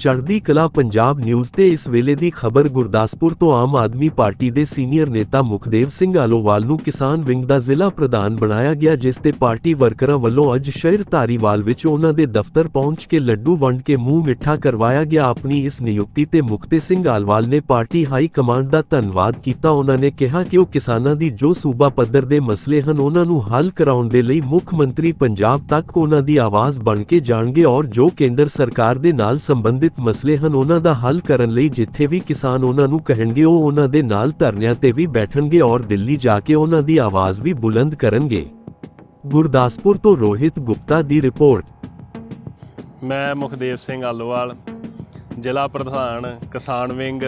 ਚੜ੍ਹਦੀ ਕਲਾ ਪੰਜਾਬ ਨਿਊਜ਼ ਤੇ ਇਸ ਵੇਲੇ ਦੀ ਖਬਰ ਗੁਰਦਾਸਪੁਰ ਤੋਂ ਆਮ ਆਦਮੀ ਪਾਰਟੀ ਦੇ ਸੀਨੀਅਰ ਨੇਤਾ ਮੁਖਦੇਵ ਸਿੰਘ ਆਲੋਵਾਲ ਨੂੰ ਕਿਸਾਨ ਵਿੰਗ ਦਾ ਜ਼ਿਲ੍ਹਾ ਪ੍ਰਧਾਨ ਬਣਾਇਆ ਗਿਆ, ਜਿਸ ਤੇ ਪਾਰਟੀ ਵਰਕਰਾਂ ਵੱਲੋਂ ਅੱਜ ਸ਼ਹਿਰ ਧਾਰੀਵਾਲ ਵਿੱਚ ਉਹਨਾਂ ਦੇ ਦਫ਼ਤਰ ਪਹੁੰਚ ਕੇ ਲੱਡੂ ਵੰਡ ਕੇ ਮੂੰਹ ਮਿੱਠਾ ਕਰਵਾਇਆ ਗਿਆ। ਆਪਣੀ ਇਸ ਨਿਯੁਕਤੀ ਤੇ ਮੁਖਤੇ ਸਿੰਘ ਆਲਵਾਲ ਨੇ ਪਾਰਟੀ ਹਾਈ ਕਮਾਂਡ ਦਾ ਧੰਨਵਾਦ ਕੀਤਾ। ਉਹਨਾਂ ਨੇ ਕਿਹਾ ਕਿ ਉਹ ਕਿਸਾਨਾਂ ਦੀ ਜੋ ਸੂਬਾ ਪੱਧਰ ਦੇ ਮਸਲੇ ਹਨ, ਉਹਨਾਂ ਨੂੰ ਹੱਲ ਕਰਾਉਣ ਦੇ ਲਈ ਮੁੱਖ ਮੰਤਰੀ ਪੰਜਾਬ ਤੱਕ ਉਹਨਾਂ ਦੀ ਆਵਾਜ਼ ਬਣ ਕੇ ਜਾਣਗੇ ਔਰ ਜੋ ਕੇਂਦਰ ਸਰਕਾਰ ਦੇ ਨਾਲ ਸੰਬੰਧਿਤ ਮਸਲੇ ਹਨ, ਉਹਨਾਂ ਦਾ ਹੱਲ ਕਰਨ ਲਈ ਜਿੱਥੇ ਵੀ ਕਿਸਾਨ ਉਹਨਾਂ ਨੂੰ ਕਹਿਣਗੇ, ਉਹ ਉਹਨਾਂ ਦੇ ਨਾਲ ਧਰਨਿਆਂ ਤੇ ਵੀ ਬੈਠਣਗੇ ਔਰ ਦਿੱਲੀ ਜਾ ਕੇ ਉਹਨਾਂ ਦੀ ਆਵਾਜ਼ ਵੀ ਬੁਲੰਦ ਕਰਨਗੇ। ਗੁਰਦਾਸਪੁਰ ਤੋਂ ਰੋਹਿਤ ਗੁਪਤਾ ਦੀ ਰਿਪੋਰਟ। ਮੈਂ ਮੁਖਦੇਵ ਸਿੰਘ ਆਲੋਵਾਲ, ਜ਼ਿਲ੍ਹਾ ਪ੍ਰਧਾਨ ਕਿਸਾਨ ਵਿੰਗ।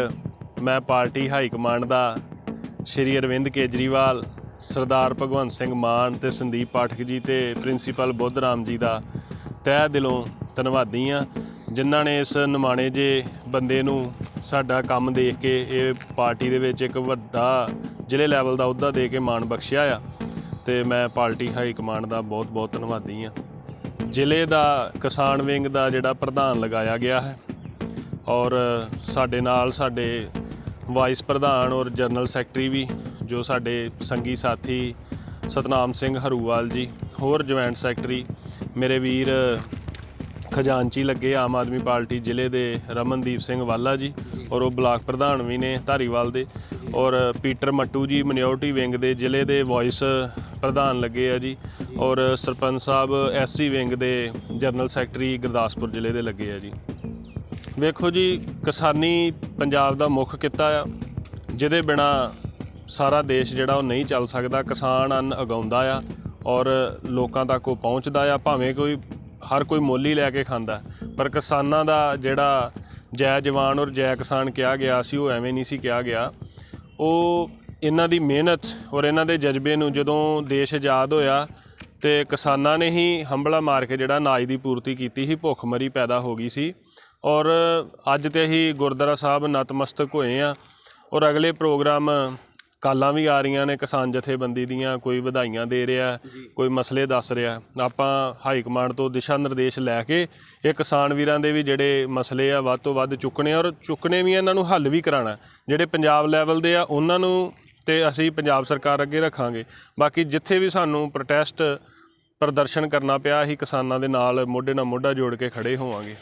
ਮੈਂ ਪਾਰਟੀ ਹਾਈ ਕਮਾਂਡ ਦਾ ਸ਼੍ਰੀ ਅਰਵਿੰਦ ਕੇਜਰੀਵਾਲ, ਸਰਦਾਰ ਭਗਵੰਤ ਸਿੰਘ ਮਾਨ ਤੇ ਸੰਦੀਪ ਪਾਠਕ ਜੀ ਤੇ ਪ੍ਰਿੰਸੀਪਲ ਬੁੱਧ ਰਾਮ ਜੀ ਦਾ ਤਹਿ ਦਿਲੋਂ ਧੰਨਵਾਦੀ ਆ ਜਿਨ੍ਹਾਂ ਨੇ ਇਸ ਨਿਮਾਣੇ ਜੇ ਬੰਦੇ ਨੂੰ ਸਾਡਾ ਕੰਮ ਦੇਖ ਕੇ ਇਹ ਪਾਰਟੀ ਦੇ ਵਿੱਚ ਇੱਕ ਵੱਡਾ ਜ਼ਿਲ੍ਹੇ ਲੈਵਲ ਦਾ ਅਹੁਦਾ ਦੇ ਕੇ ਮਾਣ ਬਖਸ਼ਿਆ ਆ, ਤੇ ਮੈਂ ਪਾਰਟੀ ਹਾਈ ਕਮਾਂਡ ਦਾ ਬਹੁਤ ਬਹੁਤ ਧੰਨਵਾਦੀ ਆ। ਜ਼ਿਲ੍ਹੇ ਦਾ ਕਿਸਾਨ ਵਿੰਗ ਦਾ ਜਿਹੜਾ ਪ੍ਰਧਾਨ ਲਗਾਇਆ ਗਿਆ ਹੈ ਔਰ ਸਾਡੇ ਨਾਲ ਸਾਡੇ ਵਾਈਸ ਪ੍ਰਧਾਨ ਔਰ ਜਨਰਲ ਸੈਕਟਰੀ ਵੀ, ਜੋ ਸਾਡੇ ਸੰਗੀ ਸਾਥੀ ਸਤਨਾਮ ਸਿੰਘ ਹਰੂਵਾਲ ਜੀ, ਹੋਰ ਜੁਆਇੰਟ ਸੈਕਟਰੀ, ਮੇਰੇ ਵੀਰ ਖਜ਼ਾਨਚੀ ਲੱਗੇ ਆਮ ਆਦਮੀ ਪਾਰਟੀ ਜ਼ਿਲ੍ਹੇ ਦੇ ਰਮਨਦੀਪ ਸਿੰਘ ਵਾਲਾ ਜੀ ਔਰ ਉਹ ਬਲਾਕ ਪ੍ਰਧਾਨ ਵੀ ਨੇ ਧਾਰੀਵਾਲ ਦੇ। ਔਰ ਪੀਟਰ ਮੱਟੂ ਜੀ ਮਿਨਿਓਰਟੀ ਵਿੰਗ ਦੇ ਜ਼ਿਲ੍ਹੇ ਦੇ ਵਾਇਸ ਪ੍ਰਧਾਨ ਲੱਗੇ ਆ ਜੀ। ਔਰ ਸਰਪੰਚ ਸਾਹਿਬ ਐਸਸੀ ਵਿੰਗ ਦੇ ਜਨਰਲ ਸੈਕਟਰੀ ਗੁਰਦਾਸਪੁਰ ਜ਼ਿਲ੍ਹੇ ਦੇ ਲੱਗੇ ਆ ਜੀ। ਵੇਖੋ ਜੀ ਕਿਸਾਨੀ ਪੰਜਾਬ ਦਾ ਮੁੱਖ ਕਿੱਤਾ ਆ ਜਿਹਦੇ ਬਿਨਾ ਸਾਰਾ ਦੇਸ਼ ਜਿਹੜਾ ਉਹ ਨਹੀਂ ਚੱਲ ਸਕਦਾ ਕਿਸਾਨ ਅੰਨ ਉਗਾਉਂਦਾ ਆ ਔਰ ਲੋਕਾਂ ਤੱਕ ਉਹ ਪਹੁੰਚਦਾ ਆ ਭਾਵੇਂ ਕੋਈ ਹਰ ਕੋਈ ਮੁੱਲ ਹੀ ਲੈ ਕੇ ਖਾਂਦਾ। ਪਰ ਕਿਸਾਨਾਂ ਦਾ ਜਿਹੜਾ ਜੈ ਜਵਾਨ ਔਰ ਜੈ ਕਿਸਾਨ ਕਿਹਾ ਗਿਆ ਸੀ, ਉਹ ਐਵੇਂ ਨਹੀਂ ਸੀ ਕਿਹਾ ਗਿਆ। ਉਹ ਇਹਨਾਂ ਦੀ ਮਿਹਨਤ ਔਰ ਇਹਨਾਂ ਦੇ ਜਜ਼ਬੇ ਨੂੰ ਜਦੋਂ ਦੇਸ਼ ਆਜ਼ਾਦ ਹੋਇਆ ਤੇ ਕਿਸਾਨਾਂ ਨੇ ਹੀ ਹੰਬਲਾ ਮਾਰ ਕੇ ਜਿਹੜਾ ਅਨਾਜ ਦੀ ਪੂਰਤੀ ਕੀਤੀ ਸੀ, ਭੁੱਖਮਰੀ ਪੈਦਾ ਹੋ ਗਈ ਸੀ। ਔਰ ਅੱਜ ਤੇ ਅਸੀਂ ਗੁਰਦੁਆਰਾ ਸਾਹਿਬ ਨਤਮਸਤਕ ਹੋਏ ਆ ਔਰ ਅਗਲੇ ਪ੍ਰੋਗਰਾਮ ਕਾਲਾਂ ਵੀ ਆ ਰਹੀਆਂ ਨੇ ਕਿਸਾਨ ਜਥੇਬੰਦੀ ਦੀਆਂ ਕੋਈ ਵਧਾਈਆਂ ਦੇ ਰਿਹਾ ਕੋਈ ਮਸਲੇ ਦੱਸ ਰਿਹਾ। ਆਪਾਂ ਹਾਈ ਕਮਾਂਡ ਤੋਂ ਦਿਸ਼ਾ ਨਿਰਦੇਸ਼ ਲੈ ਕੇ ਇਹ ਕਿਸਾਨ ਵੀਰਾਂ ਦੇ ਵੀ ਜਿਹੜੇ ਮਸਲੇ ਆ ਵੱਧ ਤੋਂ ਵੱਧ ਚੁੱਕਣੇ ਔਰ ਚੁੱਕਣੇ ਵੀ ਇਹਨਾਂ ਨੂੰ ਹੱਲ ਵੀ ਕਰਾਣਾ ਜਿਹੜੇ ਪੰਜਾਬ ਲੈਵਲ ਦੇ ਆ ਉਹਨਾਂ ਨੂੰ ਤੇ ਅਸੀਂ ਪੰਜਾਬ ਸਰਕਾਰ ਅੱਗੇ ਰੱਖਾਂਗੇ। ਬਾਕੀ ਜਿੱਥੇ ਵੀ ਸਾਨੂੰ ਪ੍ਰੋਟੈਸਟ ਪ੍ਰਦਰਸ਼ਨ ਕਰਨਾ ਪਿਆ ਅਸੀਂ ਕਿਸਾਨਾਂ ਦੇ ਨਾਲ ਮੋਢੇ ਨਾਲ ਮੋਢਾ ਜੋੜ ਕੇ ਖੜੇ ਹੋਵਾਂਗੇ।